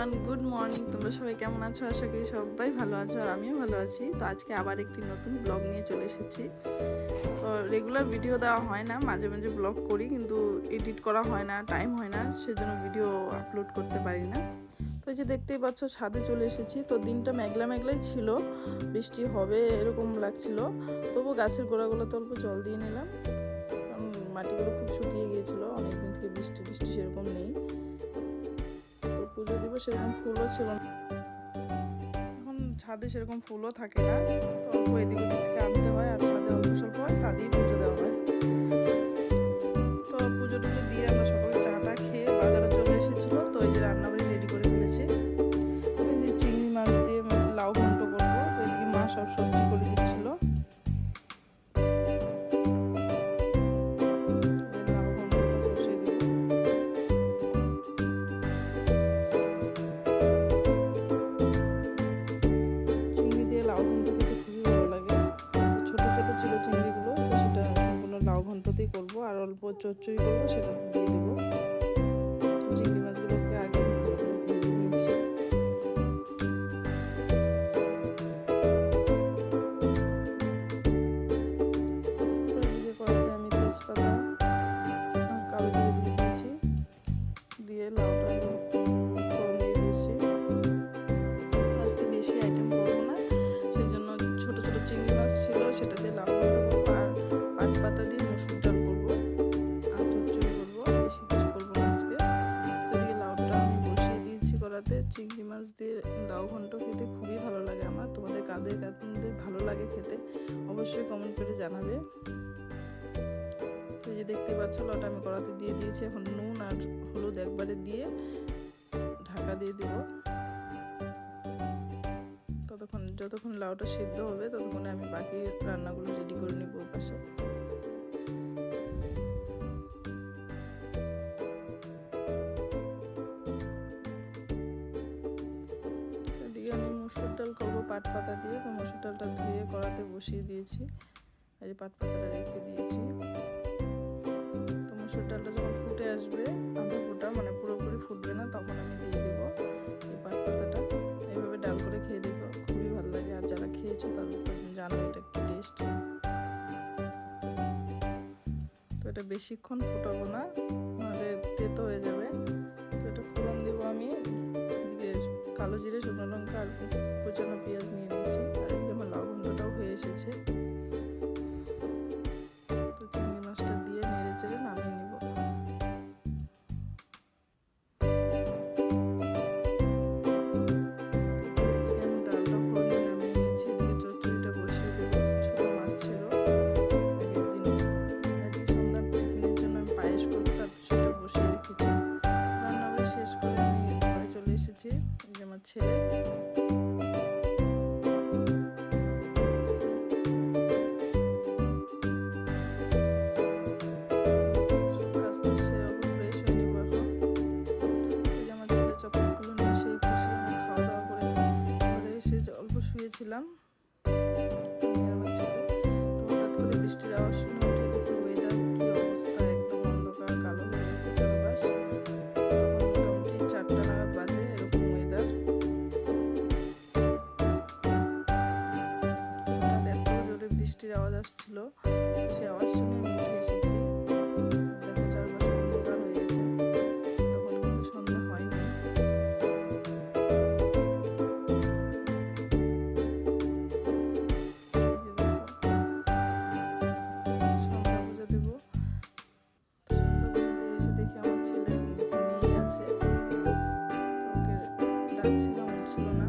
Everyone good morning তোমরা সবাই কেমন আছো? আশা করি সবাই ভালো আছো আর আমিও ভালো আছি। তো আজকে আবার একটি নতুন ব্লগ নিয়ে চলে এসেছি। তো রেগুলার ভিডিও দেওয়া হয় না, মাঝে মাঝে ব্লগ করি কিন্তু এডিট করা হয় না টাইম হয় না, সেজন্য ভিডিও আপলোড করতে পারি না। তো এই যে দেখতেই পাচ্ছ, ছাদে চলে এসেছি। তো দিনটা মেঘলা মেঘলাই ছিল, বৃষ্টি হবে এরকম লাগছিল। তবু গাছের গোড়াগুলো তো অল্প জল দিয়ে নিলাম। মাটিগুলো খুব শুকিয়ে গিয়েছিল, অনেকদিন থেকে বৃষ্টি টিষ্টি সেরকম নেই। পুজো দিব, সেরকম ফুলও ছিল এখন ছাদে সেরকম ফুলও থাকে না। অল্প এদিক ওদিক থেকে আনতে হয়, আর ছাদে অল্প স্বল্প হয়, তা দিয়েই পুজো দেওয়া হয়। তো পুজো টুজো দিয়ে আমরা সকালে চাটা খেয়ে বাজারে চলে এসেছিল, তো এই যে রান্নাবাড়ি রেডি করে ফেলেছি। চিংড়ি মাছ দিয়ে লাউ ঘন্ট করব, তো এদিকে মা সব সবজি করে দিচ্ছিল। অল্প চচ্চড়ি করব, সেটা দিয়ে দেবো। চিংড়ি মাছগুলোকে আগে আমি তেজপাতা কালো দিয়ে দিয়েছি। দিয়ে লাউটা চিংড়ি মাছ দিয়ে লাউ ঘন্ট খেতে খুবই ভালো লাগে আমার। তোমাদের কাদের কাদের ভালো লাগে খেতে অবশ্যই কমেন্ট করে জানাবে। তো যে দেখতে পাচ্ছ লাউটা আমি কড়াতে দিয়ে দিয়েছি। এখন নুন আর হলুদ একবারে দিয়ে ঢাকা দিয়ে দেবো। ততক্ষণ যতক্ষণ লাউটা সিদ্ধ হবে, ততক্ষণে আমি বাকি রান্নাগুলো রেডি পাট পাতা দিয়ে মুসুর ডালটা ধুয়ে কড়াতে বসিয়ে দিয়েছি। এই যে পাট পাতাটা রেখে দিয়েছি। তো মসুর ডালটা যখন ফুটে আসবে, আধা ফোটা মানে পুরোপুরি ফুটবে না, তখন আমি দিয়ে দেবো এই পাট পাতাটা। এইভাবে ডাল করে খেয়ে দেখো, খুবই ভালো লাগে। আর যারা খেয়েছো, তাদের জানো, এটা কি টেস্ট তো এটা বেশিক্ষণ ফুটাবো না, নাহলে তেতো হয়ে যাবে। তো এটা ফোড়ন দেবো আমি কালো জিরে, শুকনো লঙ্কা, আর কুচানো পেঁয়াজ নিয়ে নিয়েছি। আর এদিকে আমার লবঙ্গটাও হয়ে এসেছে। ডাকছিলাম উঠছিল না।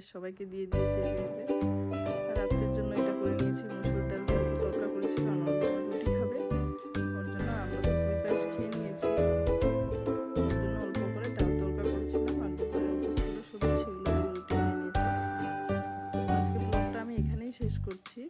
পায়েস সবাইকে দিয়ে দিয়েছি একে একে রাত্রের জন্য এটা করে নিয়েছি, মুসুর ডাল দিয়ে তরকা করেছি, কারণ রুটি খাবে। ওর জন্য আমরা তো পুরি পায়েস খেয়ে নিয়েছি। ওর জন্য অল্প করে ডাল তরকা করেছিলাম, আর দুপুরে অল্প ছিল, সবজি সেগুলো দিয়ে রুটি খেয়ে নিয়েছি। আজকে ব্লগটা আমি এখানেই শেষ করছি।